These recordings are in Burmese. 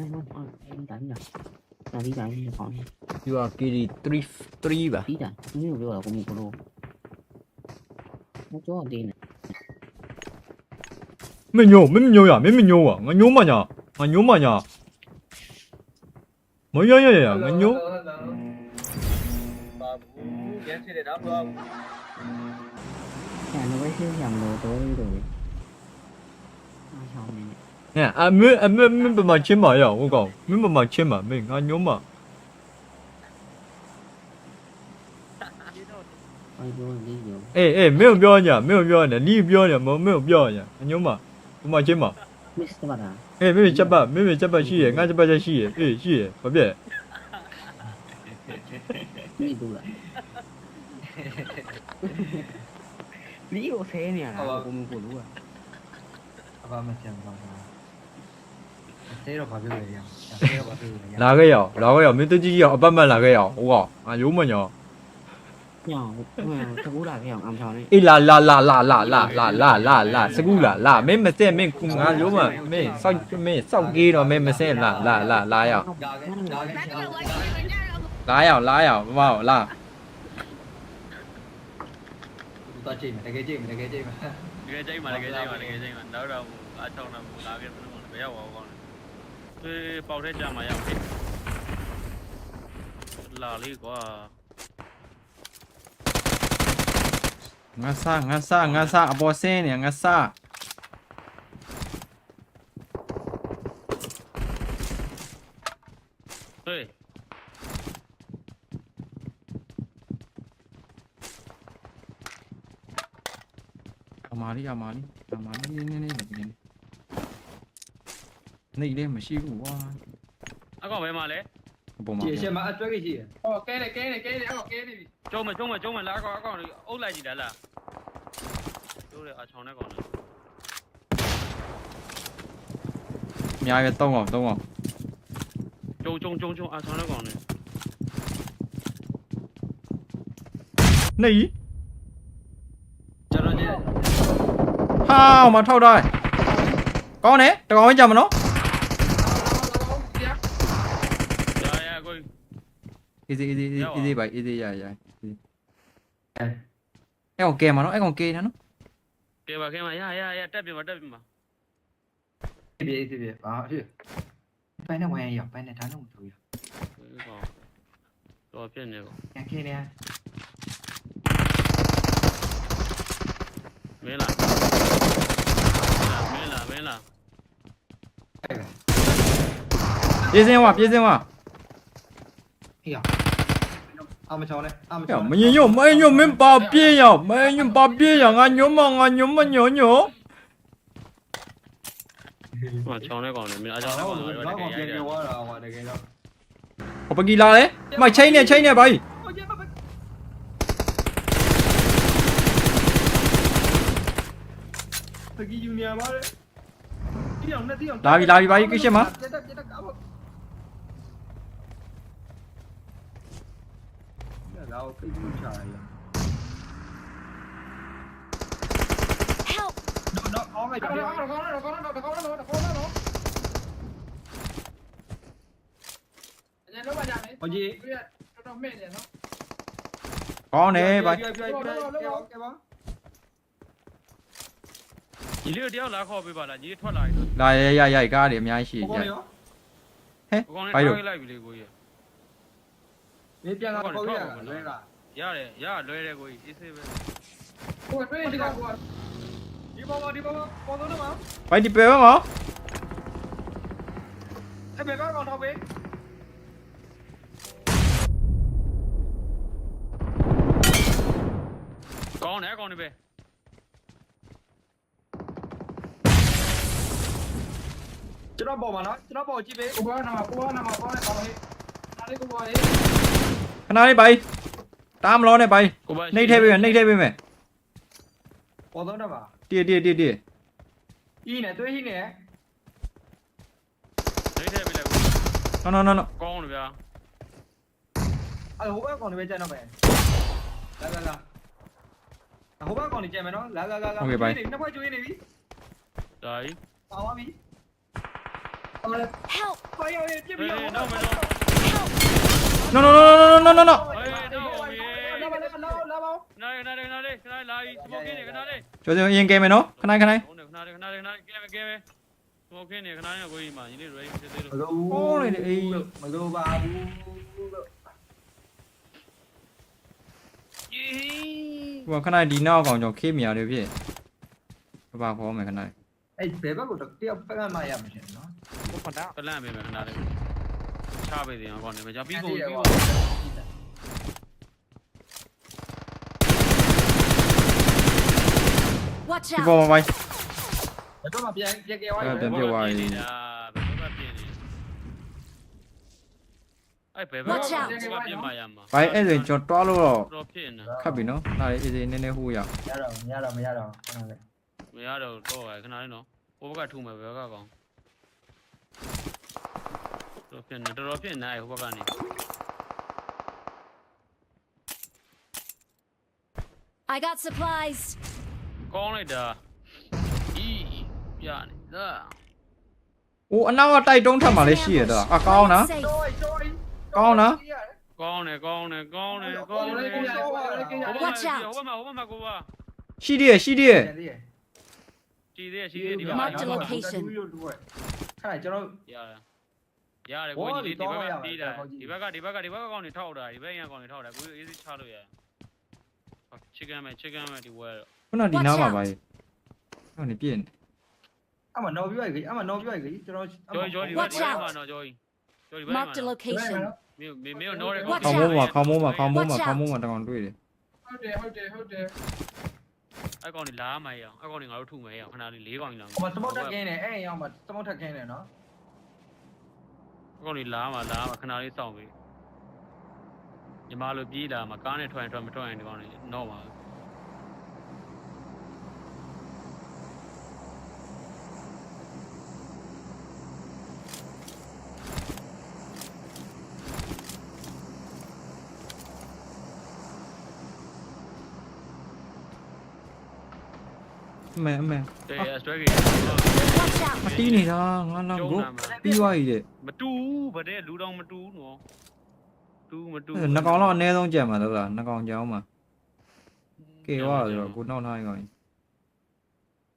đấy không thôi three three bà. Mấy nhiều mấy nhiều à? Mấy nhiều à? Ngay nhiều mà nhở? Ngay nhiều mà nhở? Mấy nhiều nhiều à ngay nhiều Chà เนี่ยอ่ะมึงอ่ะมึงมึงประมาณชิ้นมาอย่างกูกองมึงประมาณชิ้นมามึงงานยมมาဘာပြောလဲညောเอ้ยเอ้ยมึงပြောญามึงပြောญานี่ပြောญามึงมึงပြောญายมมาประมาณชิ้นมาမစ်စပါတာเอ้ยมึงจับปะมึงจับปะရှိရငါจับปะချက်ရှိရအေးရှိရဘာပြက်မိတို့လားလီကိုဆဲနေရတာကိုမကိုလို့อ่ะအဘမချမ်းပါဘူး တဲတော့ဘာဖြစ်လဲရအောင်တဲတော့ဘာဖြစ်လဲရလာခဲ့ရအောင်လာခဲ့ရအောင်မင်းတကြီးရအောင်အပတ်မှန်လာခဲ့ရအောင်ဟုတ်ကောင်ငါညိုမညာညောင်းတကူလာခဲ့အောင်အမ်ချောင်းနေအေးလာလာလာလာလာလာလာလာလာလာစကူလာလာမင်းမစက်မင်းငါညိုမမင်းစောက်မင်းစောက်ကြီးတော့မင်းမစက်လာလာလာလာရအောင်ဒါကဒါကလာရအောင်လာရအောင်မမလာတော့ချိန်မယ်တကယ်ချိန်မယ်တကယ်ချိန်မယ်တကယ်ကြိုက်မှာတကယ်ကြိုက်မှာတကယ်ကြိုက်မှာနောက်တော့အားချောင်းတော့လာခဲ့မလို့မရောက်ပါဘူးကောင်း 그 바울에 자마야 라리 과 ngasa ngasa ngasa abosen ya ngasa เฮ้ยเอามาดิเอามาดิเอามาดินี่นี่นี่แบบนี้ နေလည်းမရှိဘူးကွာအကောင်ဘယ်မှာလဲအပေါ်မှာဒီအချက်မှာအတွဲကြီးရှိတယ်ဟောကဲတယ်ကဲတယ်ကဲတယ်အကောင်ကဲနေပြီကျုံမယ်ကျုံမယ်ကျုံမယ်လာအကောင်အကောင်အုပ်လိုက်ကြည့်လားလားတို့ရအချောင်းနဲ့ကောင်လားအများကြီးပဲ၃កောင်၃កောင်ကျုံကျုံကျုံကျုံအချောင်းနဲ့ကောင်နဲ့နေကျွန်တော်ညဟာမထောက်တော့ကောင်းတယ်တကောင်ကြီးကြမနော် easy easy easy easy ပါ easy ရရအဲ့ကောင်ကဲမနော်အဲ့ကောင်ကဲနော်ကဲပါကဲပါရရရတက်ပြပါတက်ပြပါပြေးပြေးပြေးဘာဖြစ်ပိုင်းနဲ့ဝိုင်းရပိုင်းနဲ့ဒါနဲ့မဆိုရဒီကောင်တော့ပြည့်နေကောင်ညခင်းနေမင်းလားမင်းလားမင်းလားပြေးစင်းဝပြေးစင်းဝ ဟေးအမချောင်းနဲ့အမ 야, ချောင်း 没人用，没人用，没把别呀，没人用把别呀，俺牛嘛，俺牛嘛牛牛。 ဟိုချောင်းနဲ့ကောင်နဲ့မင်းအချောင်းနဲ့ကောင်တော့တ တော့ ကယ် ပြန် ရိုက်တယ် ပြောတာဟောတကယ်တော့ 我不给拉嘞，妈chain呢chain呢，拜。 တကီယူနီယာပါလေတီအောင်နဲ့တီအောင် လာပြီလာပြီဘာကြီးကိစ္စမ ပြတ်တက်ပြတ်တက် ငါ့ကိုဖိတ်ထုတ်ချရရ Help! တော့တော့အောင်းလိုက်တယ် ကောင်းတယ်ဗျပြောပြောပြောပြောကဲပါညီလေးတို့တယောက်လာခေါ်ပေးပါလားညီလေးထွက်လာပြီဆိုလာရရရိုက်ကားတွေအများကြီးရှိကြဟဲ့ဘိုင်တို့လိုက်ပြီလေကိုကြီး မင်းပြန်လာပေါ့ရတာလွဲတာရတယ်ရလွဲတယ်ကိုကြီးအေးဆေးပဲကိုကတွေ့နေတာကိုကဒီဘောဘောဒီဘောဘောပေါ်တော့မှာဘိုင်ဒီပဲမောအဲ့ဘယ်ကောင်တော့ပဲကောင်းတယ်ကောင်းတယ်ပဲကျွန်တော်ပေါ်မှာနော်ကျွန်တော်ပေါ်ကြည့်ပေးကိုဘောနာမှာကိုဘောနာမှာပေါ်နေပါလေနားလေးကိုဘောလေး ခဏလေးဘိုက်တာမလို့နဲ့ဘိုက်ကိုပါနှိပ်ထဲပေးမယ်နှိပ်ထဲပေးမယ်ပေါ်တော့မှာတည့်တည့်တည့်တည့်ဤနဲ့တွေးဟင်းနဲ့နေထဲပေးလိုက်ကိုနော်နော်နော်နော်ကောင်းတယ်ဗျာအဲ့ဟိုဘက်ကောင်တွေပဲကြိုက်တော့မယ်လာလာလာဟိုဘက်ကောင်တွေကြိုက်မယ်နော်လာလာလာလာနှစ်ဖွဲ့ကျွေးနေပြီဒါကြီးပါသွားပြီ Help! ဖိုင်ရပြစ်ဟေးပြီးတော့နောက်မယ်တော့ Help! No no no no no no no ဟေးနောက်ပါပြီလာပါလာလာလာပါခဏလေးခဏလေးခဏလေးခဏလေးလာပြီစမိုကင်းနေခဏလေးကျော်ကျော်ရင်ကဲမယ်နော်ခဏခဏဟုတ်တယ်ခဏလေးခဏလေးခဏလေးကဲမယ်ကဲမယ်စမိုကင်းနေခဏလေးကိုကြီးမှာညီလေး ready ဖြစ်သေးလို့မလိုပါဘူးယေဟိုခဏဒီနောက်ကောင်ကျော်ခေးမြာလေးဖြစ်ဘာခေါ်မယ်ခဏအဲ့ဘယ်ဘက်ကိုတယောက်ဖက်မှရမှာရှင်နော်ပလန့်မယ်ခဏလေး ချပေးတယ်အောင်ကောင်းနေမှာကြပြီးကုန်ပြီးဟောကုန် Watch ဒီ out! ပေါ်မှာပိုင်းဘယ်တော့မှပြန်ပြက်ကဲသွားပြန်ပြီပြုတ်သွားပြီနေတာဘယ်ဘက်ပြင်းနေအဲ့ဘယ်ဘက် Watch out ဘယ်ပြင်းမှရမှာဘိုင်းအဲ့ဆိုရင်ကျွန်တော်တွားလို့တော့တော့ဖြစ်နေခတ်ပြီနော်ဒါလေးအေးအေးနည်းနည်းဟိုးရရတော့မရတော့မရတော့ဟုတ်တယ်မရတော့တော့ခဏလေးနော်ဟိုဘက်ကထုမယ်ဘယ်ဘက်ကကောင် တော့ဖြစ်နေတော်တော်ဖြစ်နေဟိုဘက်ကနေ I got supplies. ကောင်းလိုက်တာဤပြနေသာအိုးအနောက်ကတိုက်တုံးထပ်မှလည်းရှိရတော့အကောင်းနော် Safe. တော့တော့ကောင်းနော်ကောင်းတယ်ကောင်းတယ်ကောင်းတယ်ကောင်းတယ်ဟိုဘက်မှာဟိုဘက်မှာကိုပါရှိသေးရရှိသေးရပြန်သေးရကြည်သေးရှိသေးဒီဘက် Mark the location. ခါကျွန်တော်ရတယ် ရတယ်ကိုကြီးဒီဘက်ကတီးတာဒီဘက်ကဒီဘက်ကဒီဘက်ကကောင်နေထောက်တာဒီဘက်ရန်ကောင်နေထောက်တာကိုအေးစီချလို့ရတယ် chicken မယ် chicken မယ်ဒီဝဲတော့ခုနဒီနားမှာပါဟိုနေပြင်းအမနော်ပြောရကြီးအမနော်ပြောရကြီးကျွန်တော်ကျော်ကျော်ဒီဘက်ဒီဘက်မှာတော့ကျော်ကြီးကျော်ဒီဘက်မှာ Marked a location. မင်းမင်းတော့ရဲ Watch ခေါင်း out. မိုးမှာခေါင်းမိုးမှာခေါင်းမိုးမှာ Watch out. ခေါင်းမိုးမှာတကောင်တွေ့တယ်ဟုတ်တယ်ဟုတ်တယ်ဟုတ်တယ်အဲ့ကောင်နေလာမရအောင်အဲ့ကောင်နေငါတို့ထုမယ်ရအောင်ခဏလေး၄ကောင်ကြီးလာဟိုမှာစမောက်ထက်ကင်းနေအဲ့အရောက်မှာစမောက်ထက်ကင်းနေနော် အဲ့ကောင်နေလာမှာလာမှာခဏလေးစောင့်ပြီးညီမလိုပြေးလာမှာကားနဲ့ထွက်ရင်ထွက်မထွက်ရင်ဒီကောင်နေတော့မှာ အမေအမေတဲ့ strike ကြီး Watch out! မတီးနေတာငါတော့ကိုပြီးသွားပြီတဲ့မတူဗတဲ့လူတော်မတူနော်တူမတူအဲ့နှကောင်တော့အနည်းဆုံးကြံမှာတော့လားနှကောင်ကြောင်းမှာကေဝါဆိုတော့ကိုနောက်ထားရင်ကောင်း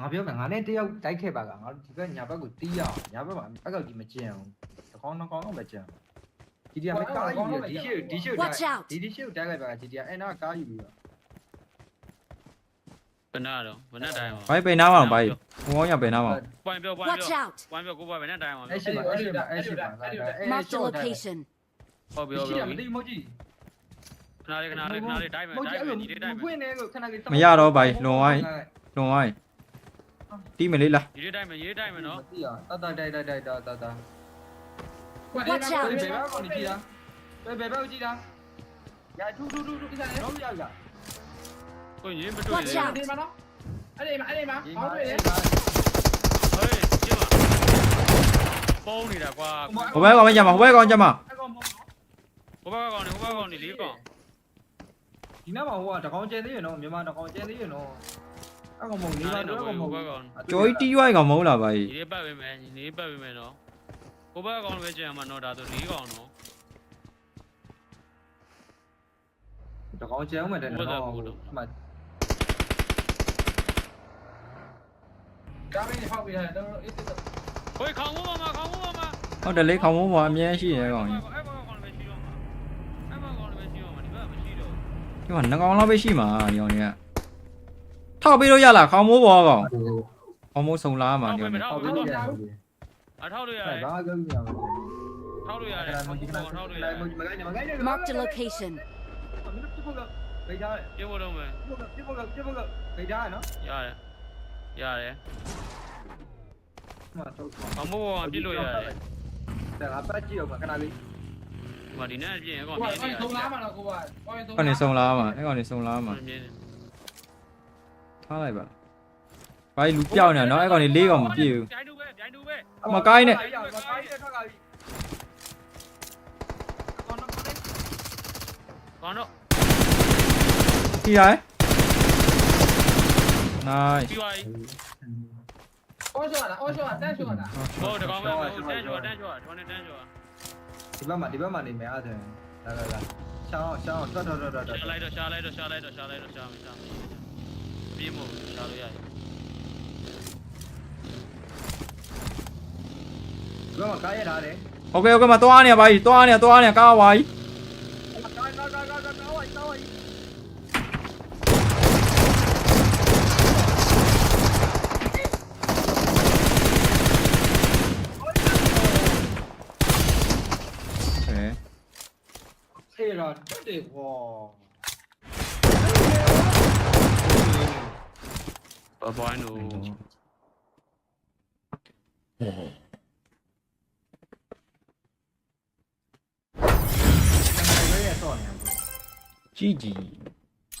ငါပြောမယ်ငါနဲ့တယောက်တိုက်ခဲ့ပါကငါဒီဘက်ညာဘက်ကိုတီးအောင်ညာဘက်မှာအကောက်ကြီးမကျန်အောင်တကောင်းနှကောင်းတော့မကျန်ဒီဒီကမကားယူဒီရှေ့ဒီရှေ့ Watch out! ဒီဒီရှေ့ကိုတိုက်လိုက်ပါကဒီဒီကအဲ့နာကားယူပြီးတော့ ဘယ်နာတော့ဘယ်နဲ့တိုင်းမှာဘိုင်းပိန်နာမှာဘိုင်းဟိုအောင်ရပိန်နာမှာပွိုင်းပြောပွိုင်း Watch ပြော out! ပွိုင်းပြောကိုပါဘယ်နဲ့တိုင်းမှာအဲ့ရှိပါအဲ့ရှိပါအဲ့ရှိပါအဲ့ Marked a location. ဟုတ်ပြီဒီဟုတ်ရှေ့ကမပြီတီးမကြည့်ခဏလေးခဏလေးခဏလေးတိုင်းမယ်တိုင်းမယ်ဒီလေးတိုင်းဖွမယ်င့်နေလို့ခဏလေးမရတော့ဘိုင်းလွန်သွားရင်လွန်သွားရင်တီးမလေးလားဒီလေးတိုင်းမယ်ရေးတိုင်းမယ်နော်မတီးအောင်တတတိုက်တိုက်တိုက်တတ Watch out ဘယ်ဘက်ကိုကြည့်တာဘယ်ဘက်ကိုကြည့်တာညာထူးထူးထူးထူးဒီကနေ့တော့ရောက်လာ ကိုရေးမတွေ့ Watch သေး out ဒီမှာနော်အဲ့ဒီမှာအဲ့ဒီမှာဒီဟောမှာတွေ့တယ်ဟေးကျမပုံးနေတာကွာဟိုဘက်ကောင်မကြမှာဟိုဘက်ကောင်ကြမှာအဲ့ကောင်မဟုတ်ဟိုဘက်ကောင်နေဟိုဘက်ကောင်နေလေးကောင်ဒီနားမှာဟိုကတကောင်ကျဲသေးရနော်မြန်မာတကောင်ကျဲသေးရနော်အဲ့ကောင်မဟုတ်လေးပါတော့ကောင်မဟုတ်ကြော်ကြီးတီးရွိုင်းကောင်မဟုတ်လားဘိုင်းဒီလေးပတ်ပေးမယ်ဒီလေးပတ်ပေးမယ်နော်ဟိုဘက်ကောင်ပဲကြံမှာနော်ဒါဆိုလေးကောင်နော်တကောင်ကျဲအောင်မယ်တဲ့နော်ဟိုမှ ကားမင်းဖောက်ပြီးတယ်တော့အေးစစ်ဟိုခေါင်းမိုးမှာခေါင်းမိုးမှာဟုတ်တယ်လေခေါင်းမိုးပေါ်အမြဲရှိနေကောင်ကြီးအဲ့ဘက်ကောင်လည်းရှိတော့မှာအဲ့ဘက်ကောင်လည်းရှိတော့မှာဒီဘက်မရှိတော့ဒီမှာနှကောင်လောက်ပဲရှိမှာဒီကောင်ကြီးကထောက်ပေးလို့ရလားခေါင်းမိုးပေါ်ကောင်ခေါင်းမိုးစုံလာမှာဒီကောင်ကြီးဟောပြီးရတယ်အထောက်လို့ရတအဲ့ယ်ဘာပြောပြရမလဲထောက်လို့ရတယ်ခေါင်းမိုးထောက်လို့ရတယ်မကိုင်းမကိုင်း Marked a location. ပြဖို့ကဗေးသားပြေဖို့တော့မယ်ပြဖို့ကပြဖို့ကဗေးသားနော်ရတယ် ရတယ်မှတော့ခေါင်းမိုးပေါ်ပြစ်လို့ရတယ်ဒါကပတ်ကြည့်တော့ခဏလေးဒီမှာဒီနေ့ပြင်အကောင်ကိုမြကင်နေကိုရသုံးလားမလားကိုကကိုသုံးကောင်နေစုံလာမှာအဲ့ကောင်နေစုံလာမှာမြင်နေထားလိုက်ပါဘိုင်းလူပြောင်းနေနော်အဲ့ကောင်နေလေးကောင်မပြည့်ဘူးပြိုင်တူပဲပြိုင်တူပဲမကိုင်းနဲ့မကိုင်းနဲ့ထွက်လာပြီကောင်းတော့ခေါင်းတော့ကြည့်ရိုင်း nice ပြီးသွားပြီ အော်ရှော့တာအော်ရှော့တာတန်းရှော့တာ ဟိုတကောင်ပဲဟိုတန်းကျော်တန်းကျော်ဒီကောင်နဲ့တန်းကျော် ဒီဘက်မှာဒီဘက်မှာနေမယ်အဲ့ဒါလာလာလာရှောင်းရှောင်းထွက်ထွက်ထွက်ထွက် ရှာလိုက်တော့ရှာလိုက်တော့ရှာလိုက်တော့ရှာလိုက်တော့ရှာမယ်ရှာမယ်ပြေးမို့ရှာလို့ရတယ် ဒီဘက်မှာကားရထားတယ် โอเคโอเคမသွားနေပါကြီးသွားနေသွားနေကားပါကြီး ကား အေးတော့တက်တယ်ကွာဘဘိုင်းတို့ဘယ်ရဲ့ဆော့နေလဲကြီးကြီး